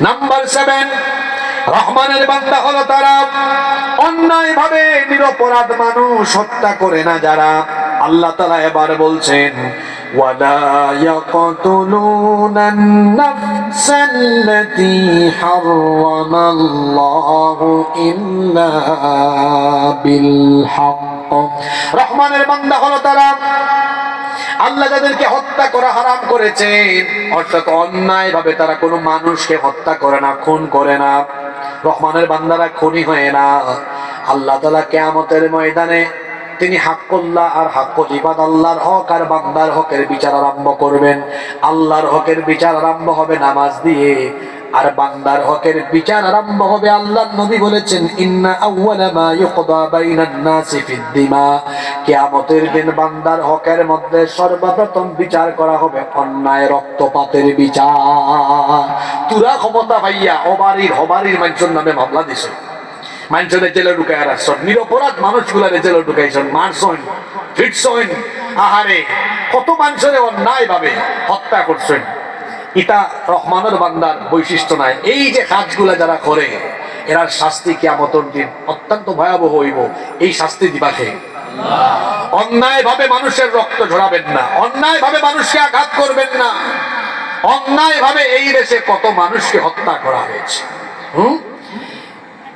Number seven রহমানের বান্দা হলো তারা অন্যায় ভাবে নিরপরাধ মানুষ হত্যা করে না যারা আল্লাহ তালা এবার বলছেন ولا يقتلون النفس التي حرم الله إلا بالحق রহমানের বান্দা হলো তারা আল্লাহ যাদেরকে হত্যা করা হারাম করেছেন অর্থাৎ অন্যায় ভাবে তারা কোনো মানুষকে হত্যা করে না, খুন করে না। রহমানের বান্দারা খুনি হয় না। আল্লাহ তালা কেয়ামতের ময়দানে তিনি হাক্কুল্লাহ আর হাক্কুল ইবাদ আল্লাহর হক আর বান্দার হকের বিচার আরম্ভ করবেন। আল্লাহর হকের বিচার আরম্ভ হবে নামাজ দিয়ে। আর বান্দার হকের বিচার আরম্ভ হবে আল্লাহর নবী বলেছেন, ইন্না আউয়ালা মা ইউকদা বাইনান নাসি ফিদ দিমা। কিয়ামতের দিন বান্দার হকের মধ্যে সর্বপ্রথম বিচার করা হবে অন্যায় রক্তপাতের বিচার। তুরা ক্ষমতা পাইয়া অবারির হবারির মানুষের নামে মামলা দিছ। মানুষের জেলে ঢুকাই রাখছেন। নিরপরাধ মানুষগুলারে জেলে ঢুকাইছেন। মারছেন ফিটছেন আহারে, কত মানুষের অন্যায় ভাবে হত্যা করছেন। এটা রহমানের বান্দার বৈশিষ্ট্য নাই। এই যে কাজগুলা যারা করে এরার শাস্তি কিয়ামতর দিন অত্যন্ত ভয়াবহ হইব। এই শাস্তি দিবাকে অন্যায় ভাবে মানুষের রক্ত ঝরাবেন না। অন্যায় ভাবে মানুষকে আঘাত করবেন না। অন্যায় ভাবে এই দেশে কত মানুষকে হত্যা করা হয়েছে। হুম?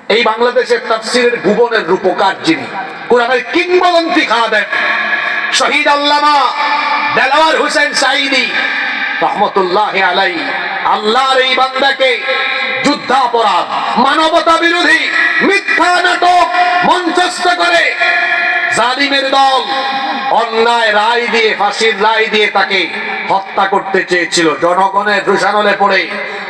এই বাংলাদেশের তাফসিরের ভুবনের রূপকার যিনি, কোরআনের কিংবদন্তি খাওয়া দেন শহীদ আল্লামা দেলাওয়ার হোসেন সাইদি রহমতুল্লাহ আলাই আল্লাহর এই বান্দাকে যুদ্ধাপরাধ, মানবতা বিরোধী, মিথ্যা নাটক মঞ্চস্থ করে জালিমের দল অন্যায় রায় দিয়ে, ফাঁসির রায় দিয়ে তাকে হত্যা করতে চেয়েছিল। জনগণের রুষানলে পড়ে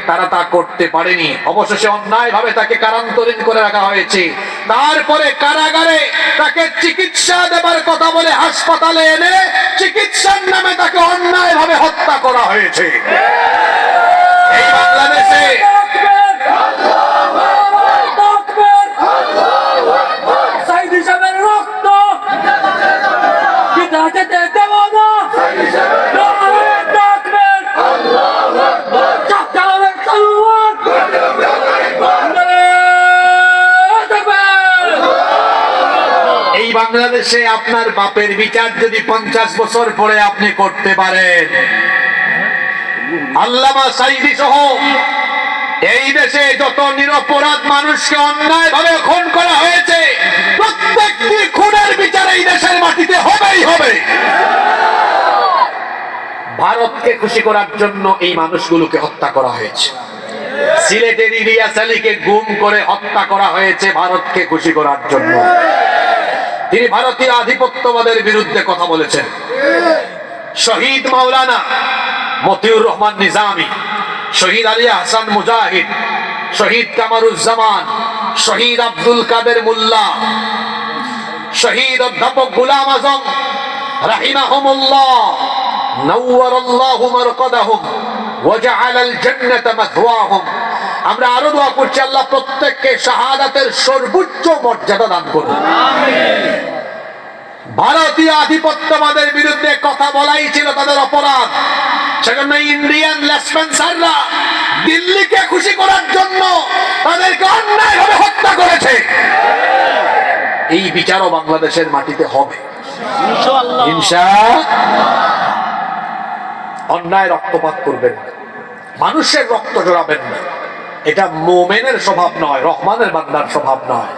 তারা তা করতে পারেনি। অবশেষে অন্যায় ভাবে তাকে কারান্তরীণ করে রাখা হয়েছে। তারপরে কারাগারে তাকে চিকিৎসা দেবার কথা বলে হাসপাতালে এনে চিকিৎসার নামে তাকে অন্যায় ভাবে হত্যা করা হয়েছে। এই বাংলাদেশে এই বাংলাদেশে আপনার বাপের বিচার যদি পঞ্চাশ বছর পরে আপনি করতে পারেন। আল্লামা সাইদি সহ এই দেশে যত নিরপরাধ মানুষকে অন্যায় ভাবে খুন করা হয়েছে, প্রত্যেকটি খুনের বিচার এই দেশের মাটিতে হবেই হবে। ভারতকে খুশি করার জন্য এই মানুষগুলোকে হত্যা করা হয়েছে। সিলেটের ইলিয়াস আলীকে গুম করে হত্যা করা হয়েছে ভারতকে খুশি করার জন্য। তিনি ভারতীয় আধিপত্যবাদের বিরুদ্ধে কথা বলেছেন। শহীদ মাওলানা মতিউর রহমান নিজামি, শহীদ আলী হাসান মুজাহিদ, শহীদ কামারুজ্জামান, শহীদ আব্দুল কাদের মুল্লা, শহীদ অধ্যাপক গুলাম আজম রাহিমাহুমুল্লাহ, নওয়ারাল্লাহু মারকাদাহুম ওয়াজআলাল জান্নাতা মাথওয়াহুম। আমরা আরও দোয়া করছি আল্লাহ প্রত্যেককে শাহাদাতের সর্বোচ্চ মর্যাদা দান করুন। ভারতীয় আধিপত্যবাদের বিরুদ্ধে কথা বলাই ছিল তাদের অপরাধ। সেজন্য ইন্ডিয়ান লেসপেন্সাররা দিল্লিকে খুশি করার জন্য তাদেরকে অন্যায়ভাবে হত্যা করেছে। এই বিচারও বাংলাদেশের মাটিতে হবে। অন্যায় রক্তপাত করবেন না। মানুষের রক্ত জড়াবেন না। এটা মোমেনের স্বভাব নয় রহমানের বান্দার স্বভাব নয়।